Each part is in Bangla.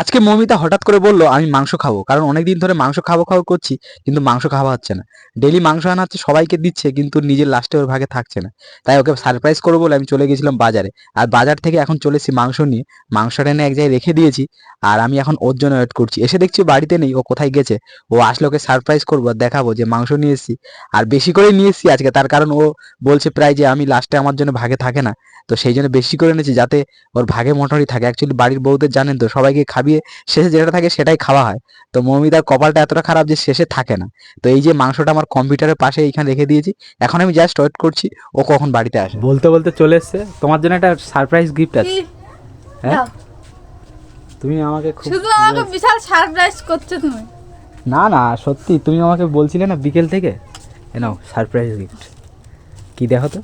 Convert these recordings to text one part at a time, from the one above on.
আজকে মমিতা হঠাৎ করে বলল, আমি মাংস খাব। কারণ অনেকদিন ধরে মাংস খাব খাব করছি, কিন্তু মাংস খাওয়া হচ্ছে না। ডেলি মাংস আনা হচ্ছে, সবাইকে দিচ্ছে, কিন্তু নিজের লাস্টে ওর ভাগে থাকছে না। তাই ওকে সারপ্রাইজ করব বলে আমি চলে গেছিলাম বাজারে। আর বাজার থেকে এখন চলে এসেছি মাংস নিয়ে। মাংসটা এনে এক জায়গায় রেখে দিয়েছি, আর আমি এখন ওর জন্য ওয়েট করছি। এসে দেখছি বাড়িতে নেই, ও কোথায় গেছে? ও আসলে ওকে সারপ্রাইজ করব আর দেখাবো যে মাংস নিয়ে এসেছি। আর বেশি করে নিয়ে এসেছি আজকে, তার কারণ ও বলছে প্রায় যে আমি লাস্টে আমার জন্য ভাগে থাকে না। তো সেই জন্য বেশি করে এনেছি যাতে ওর ভাগে মোটামুটি থাকে। অ্যাকচুয়ালি বাড়ির বউদের জানেন তো, সবাইকে খাবিয়ে শেষে যেটা থাকে সেটাই খাওয়া হয়। তো মৌমিতার কপালটা এতটা খারাপ যে শেষে থাকে না। তো এই যে মাংসটা আমার কম্পিউটারের পাশে এইখানে রেখে দিয়েছি এখন আমি জাস্ট ওয়েট করছি ও কখন বাড়িতে আসে। বলতে বলতে চলে এসছে। তোমার জন্য একটা সারপ্রাইজ গিফট আছে। হ্যাঁ? তুমি আমাকে খুব শুধু আমাকে বিশাল সারপ্রাইজ করছ তুমি। না না সত্যি তুমি আমাকে বলছিলে না বিকেল থেকে? এ নাও সারপ্রাইজ গিফট কি দেখো তো।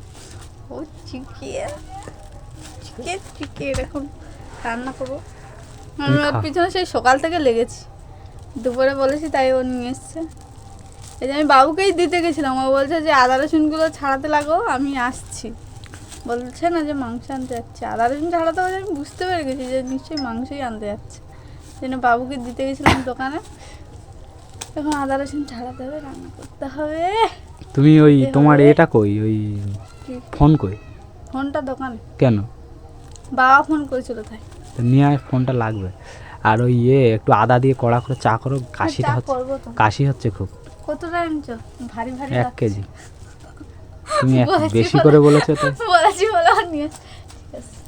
ও চিকেন চিকেন চিকেন এখন রান্না করব। আমি ওর পিছনে সেই সকাল থেকে লেগেছি। দুপুরে বলেছি তাই ও নিয়ে এসছে। এই যে আমি বাবুকেই দিতে গেছিলাম ও বলছে যে আদা রসুনগুলো ছাড়াতে লাগো আমি আসছি। বলছে না যে মাংস আনতে যাচ্ছে। আদা রসুন ছাড়াতে বলে আমি বুঝতে পেরে গেছি যে নিশ্চয়ই মাংসই আনতে যাচ্ছে। জন্য বাবুকে দিতে গেছিলাম দোকানে। এখন আদা রসুন ছাড়াতে হবে রান্না করতে হবে। তুমি ওই তোমার এটা কই? ওই ফোন কই? ফোনটা দোকানে। কেন? বাবা ফোন করেছিল তাই। তো নিয়ে আয় ফোনটা লাগবে। আর ওই ইয়ে একটু আদা দিয়ে কড়া করে চা করো কাশিটা হচ্ছে কাশি হচ্ছে খুব। কতটা ভারী ভারী এক কেজি। তুমি বেশি করে বলেছ তো। বলেছি বলে নিয়ে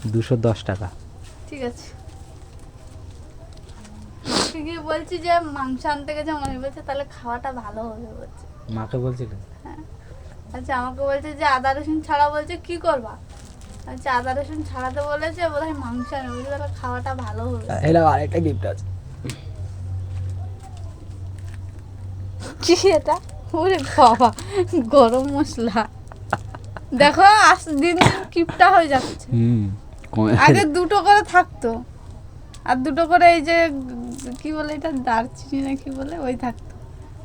দুশো দশ টাকা। ঠিক আছে। গিয়ে বলছি যে মাংস আনতে গেছে মনে বলছে তাহলে খাওয়াটা ভালো হবে বলছে। মাকে বলছিলে? আচ্ছা আমাকে বলছে যে আদা রসুন ছাড়া বলছে কি করবা? আচ্ছা আদা রসুন ছাড়াতে বলেছে বোধ হয় মাংস তাহলে খাওয়াটা ভালো হবে। এটা আরেকটা গিফট আছে। কি এটা? ওরে বাবা গরম মশলা। দেখো আস দিন দিন কিপটা হয়ে যাচ্ছে। হুম আগে দুটো করে থাকতো। আর দুটো করে এই যে কি বলে এটা? দারচিনি না কি বলে ওই থাকতো।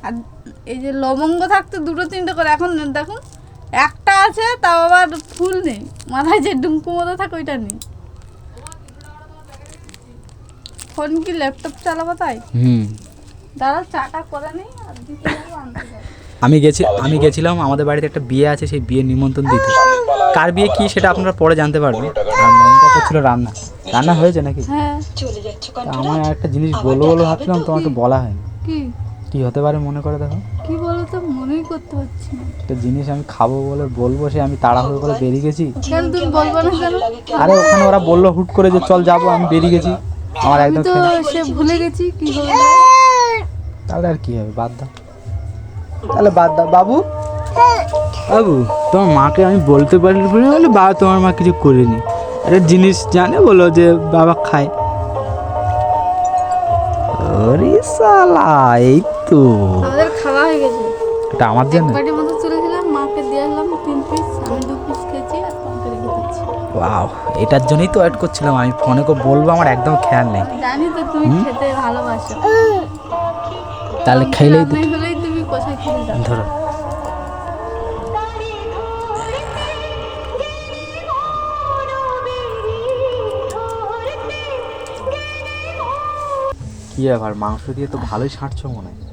আর এই যে লবঙ্গ থাকতো দুটো তিনটে করে। এখন দেখুন একটা আছে তাও আবার ফুল নেই। মাথায় যে ডুমকু মতো থাকে ওইটা নেই। ফোন কি ল্যাপটপ চালাবো তাই? হুম। দাদা চাটা করে নেই আর দিতে আমি গেছি আমি গেছিলাম আমাদের বাড়িতে একটা বিয়ে আছে সেই বিয়ে নিমন্ত্রণ দিতে। কার বিয়ে কি সেটা আপনারা পরে জানতে পারবেন। আর মনটা করছিল রান্না। রান্না হয়েছে নাকি? হ্যাঁ। তা আমার একটা জিনিস বলব বলে ভাবছিলাম তোমাকে বলা হয়নি। কি? কি হতে পারে মনে করে দেখো। করতে পারছি না। একটা জিনিস আমি খাব বলে বলব সে আমি তাড়াহুড়ো করে বেরিয়ে গেছি। কেন তুমি বলব না কেন? আরে ওখানে ওরা বলল হুট করে যে চল যাব আমি বেরিয়ে গেছি। আমার একদম তো সে ভুলে গেছি কি হবে? তাহলে আর কি হবে? বাদ দাও। তাহলে বাদ দাও। বাবু? বাবু তোমার মাকে আমি বলতে পারি বলে বাবা তোমার মা কিছু করেনি। একটা জিনিস জানে বলো যে বাবা খায়। ওরে সালা এই তো। আমাদের খাওয়া হয়ে গেছে। এটা আমার জন্য? বাটির মতো তুলেছিলাম মাকে দিয়ে আসলাম তিন পিস আমি দু পিস খেয়েছি আর তোমাকে রেখে দিচ্ছি। ওয়াও এটার জন্যই তো অ্যাড করছিলাম আমি ফোনে করে বলব আমার একদম খেয়াল নেই। জানি তো তুমি খেতে ভালোবাসো। তাহলে খেলেই তো রান্নাই হলেই তুমি কোথায় খেতে যাও? ধরো। কি ব্যাপার মাংস দিয়ে তো ভালোই ছাঁটছো মনে হয়।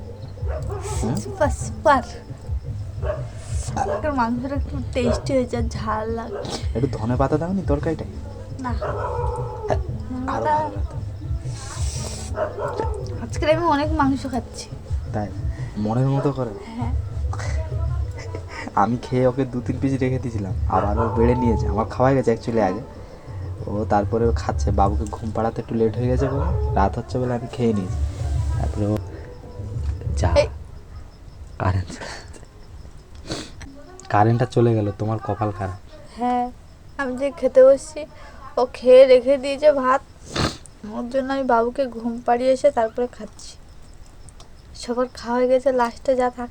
সুপার সুপার আজকের মাংসটা একটু টেস্টি হয়েছে আর ঝাল লাগছে। একটু ধনে পাতা দাওনি তরকারিটা? না। আরও আজকে আমি অনেক মাংস খাচ্ছি। তাই? মনের মতো করে? হ্যাঁ। আমি খেয়ে ওকে দু তিন পিস রেখে দিয়েছিলাম। আবার ও বেড়ে নিয়েছে। আমার খাওয়া গেছে অ্যাকচুয়ালি আগে। ও তারপরে খাচ্ছে। বাবুকে ঘুম পাড়াতে একটু লেট হয়ে গেছে বলে। রাত হচ্ছে বলে আমি খেয়ে নিয়েছি। তারপরে ও যা। কারেন্ট কারেন্টটা চলে গেল তোমার কপাল খারাপ। হ্যাঁ আমি যে খেতে বসছি ও খেয়ে রেখে দিয়েছে ভাত। ওর জন্য আমি বাবুকে ঘুম পাড়িয়ে এসে তারপরে খাচ্ছি। সবার খাওয়া হয়ে গেছে লাস্টে যা থাক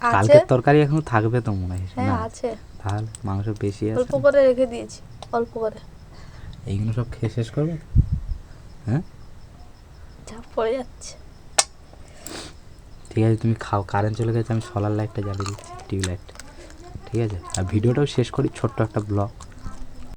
আছে। কালকের তরকারি এখনও থাকবে তো মনে হয় হ্যাঁ আছে। তাহলে মাংস বেশি আছে। অল্প করে রেখে দিয়েছি অল্প করে। এইগুলো সব খেয়ে শেষ করবে? হ্যাঁ? যা পড়ে যাচ্ছে। ঠিক আছে, তুমি খাও। কারেন্ট চলে গেছে, আমি সোলার লাইটটা জ্বালিয়ে দিচ্ছি টিউব লাইট ঠিক আছে? আর ভিডিওটাও শেষ করি, ছোট্ট একটা ব্লগ